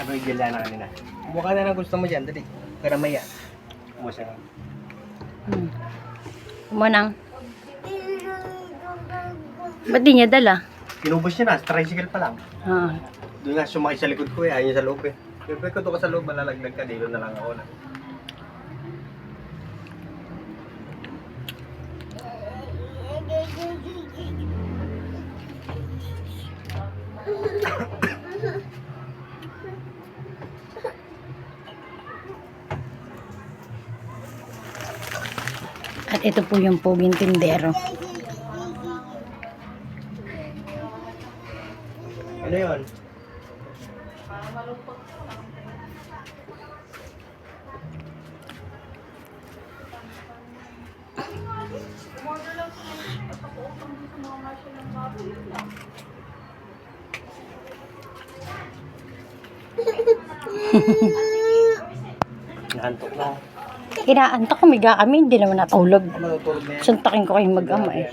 Ako yung gila na kanina. Mukha na lang gusto mo dyan, dali. Pero maya. Mo siya. Hmm. Manang. Ba't di niya dala? Kinubos niya na, tricycle pa lang. Ah. Doon nga sumakay sa likod ko eh, ayaw niya sa loob eh. Siyempre ko to ka sa loob, malalaglag ka, dito na lang ako na. At ito po yung puging tindero. Ano yun? Nahantok na. Inaantok ko, miga kami, hindi naman natulog. Yan. Suntakin ko kayong mag-ama eh.